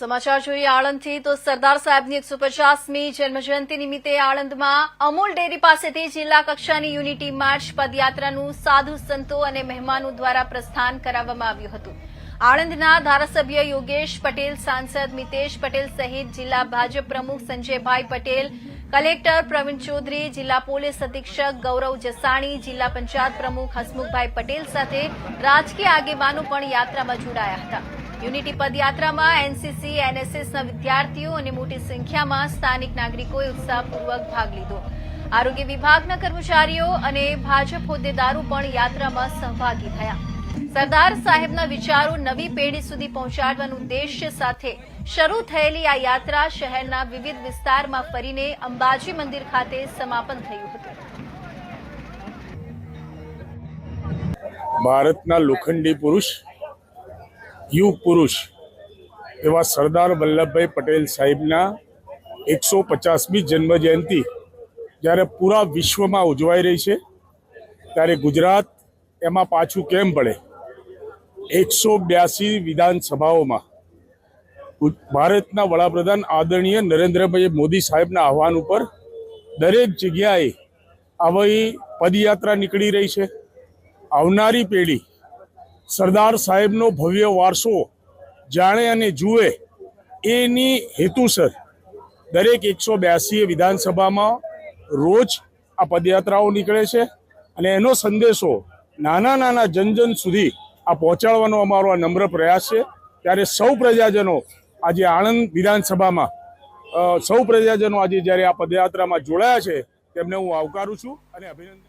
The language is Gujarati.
સમાચાર જોઈએ આણંદથી. તો સરદાર સાહેબની એકસો પચાસમી જન્મજયંતિ નિમિત્તે આણંદમાં અમૂલ ડેરી પાસેથી જિલ્લા કક્ષાની યુનિટી માર્ચ પદયાત્રાનું સાધુ સંતો અને મહેમાનો દ્વારા પ્રસ્થાન કરાવવામાં આવ્યું હતું. આણંદના ધારાસભ્ય યોગેશ પટેલ, સાંસદ મિતેશ પટેલ સહિત જિલ્લા ભાજપ પ્રમુખ સંજયભાઈ પટેલ, કલેક્ટર પ્રવીણ ચૌધરી, જિલ્લા પોલીસ અધિક્ષક ગૌરવ જસાણી, જિલ્લા પંચાયત પ્રમુખ હસમુખભાઈ પટેલ સાથે રાજકીય આગેવાનો પણ યાત્રામાં જોડાયા હતા. યુનિટી પદયાત્રામાં એનસીસી, એનએસએસના વિદ્યાર્થીઓ અને મોટી સંખ્યામાં સ્થાનિક નાગરિકોએ ઉત્સાહપૂર્વક ભાગ લીધો. આરોગ્ય વિભાગના કર્મચારીઓ અને ભાજપ હોદ્દેદારો પણ યાત્રામાં સહભાગી થયા. સરદાર સાહેબના વિચારો નવી પેઢી સુધી પહોંચાડવાનું ઉદ્દેશ્ય સાથે શરૂ થયેલી આ યાત્રા શહેરના વિવિધ વિસ્તારમાં ફરીને અંબાજી મંદિર ખાતે સમાપન થયું હતું. ભારતના લોખંડી પુરુષ યુગ પુરુષ એવા સરદાર વલ્લભભાઈ પટેલ સાહેબના એકસો પચાસમી જન્મજયંતિ જ્યારે પૂરા વિશ્વમાં ઉજવાઈ રહી છે, ત્યારે ગુજરાત એમાં પાછું કેમ પડે? એકસો બ્યાસી વિધાનસભાઓમાં ભારતના વડાપ્રધાન આદરણીય નરેન્દ્રભાઈ મોદી સાહેબના આહવાન ઉપર દરેક જગ્યાએ આવી પદયાત્રા નીકળી રહી છે. આવનારી પેઢી સરદાર સાહેબનો ભવ્ય વારસો જાણે અને જુએ એની હેતુસર દરેક એકસો બ્યાસી વિધાનસભામાં રોજ આ પદયાત્રાઓ નીકળે છે અને એનો સંદેશો નાના નાના જનજન સુધી આ પહોંચાડવાનો અમારો આ નમ્ર પ્રયાસ છે. ત્યારે સૌ પ્રજાજનો આજે આણંદ વિધાનસભામાં સૌ પ્રજાજનો આજે જ્યારે આ પદયાત્રામાં જોડાયા છે, તેમને હું આવકારું છું અને અભિનંદન.